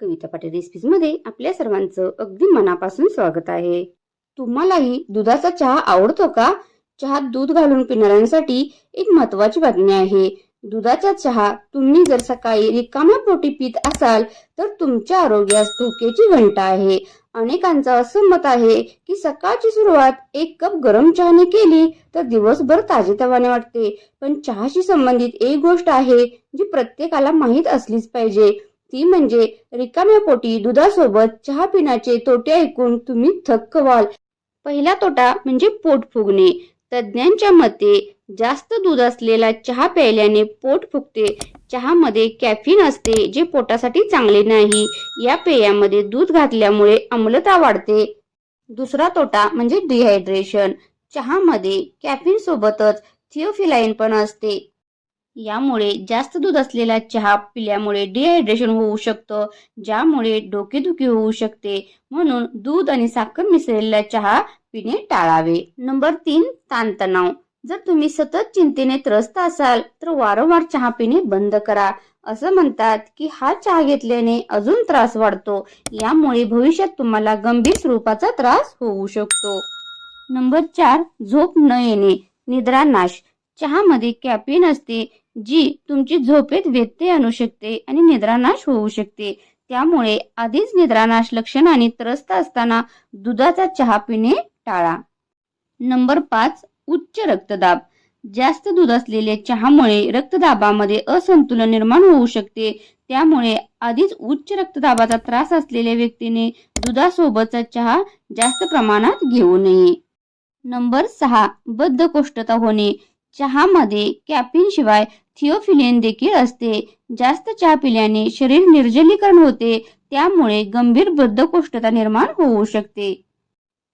कविता पाटील रेसिपीजमध्ये आपल्या सर्वांचं अगदी मनापासून स्वागत आहे. तुम्हालाही दुधाचा चहा आवडतो का? चहात दूध घालून पिणाऱ्यांसाठी एक महत्वाची बातमी आहे. दुधाचा चहा तुम्ही जर सकाळी रिकाम्या पोटी पित असाल तर तुमच्या आरोग्यास धोक्याची घंटा आहे. अनेकांचं असं मत आहे की सकाळची सुरुवात एक कप गरम चहाने केली तर दिवसभर ताजेतवाने वाटते. पण चहाशी संबंधित एक गोष्ट आहे जी प्रत्येकाला माहीत असलीच पाहिजे. ती म्हणजे रिकाम्या पोटी दुधासोबत चहा पिण्याचे तोटे ऐकून तुम्ही थक्क व्हाल. पहिला तोटा म्हणजे पोट फुगणे. तज्ज्ञांच्या मते जास्त दूध असलेला चहा प्यायल्याने पोट फुगते. चहामध्ये कॅफिन असते जे पोटासाठी चांगले नाही. या पेयामध्ये दूध घातल्यामुळे आम्लता वाढते. दुसरा तोटा म्हणजे डिहायड्रेशन चहामध्ये कॅफिन सोबतच थिओफिलाईन पण असते. यामुळे जास्त दूध असलेला चहा पिल्यामुळे डिहायड्रेशन होऊ शकतं ज्यामुळे डोकेदुखी होऊ शकते. म्हणून दूध आणि साखर मिसळलेला चहा पिणे टाळावे. नंबर तीन ताणतणाव. जर तुम्ही सतत चिंतेने त्रस्त असाल तर वारंवार चहा पिणे बंद करा. असं म्हणतात की हा चहा घेतल्याने अजून त्रास वाढतो. यामुळे भविष्यात तुम्हाला गंभीर स्वरूपाचा त्रास होऊ शकतो. नंबर चार झोप न येणे. निद्रानाश. चहामध्ये कॅफिन असते. जी तुमची झोपेत व्यत्यय आणू शकते आणि निद्रानाश होऊ शकते. त्यामुळे आधीच निद्रानाश लक्षणांनी त्रस्त असताना दुधाचा चहा पिणे टाळा. नंबर पाच उच्च रक्तदाब. जास्त दूध असलेल्या चहामुळे रक्तदाबामध्ये असंतुलन निर्माण होऊ शकते. त्यामुळे आधीच उच्च रक्तदाबाचा त्रास असलेल्या व्यक्तीने दुधासोबतचा चहा जास्त प्रमाणात घेऊ नये. नंबर सहा बद्धकोष्ठता होणे. चहामध्ये कॅफिन शिवाय थिओफिलिन देखील असते. जास्त चहा पिल्याने शरीर निर्जलीकरण होते त्यामुळे गंभीर बद्धकोष्ठता निर्माण होऊ शकते.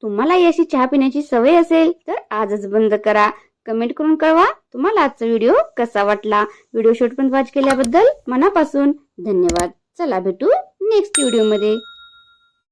तुम्हाला अशी चहा पिण्याची सवय असेल तर आजच बंद करा. कमेंट करून कळवा तुम्हाला आजचा व्हिडिओ कसा वाटला. व्हिडिओ शेवटपर्यंत वॉच केल्याबद्दल मनापासून धन्यवाद. चला भेटू नेक्स्ट व्हिडिओमध्ये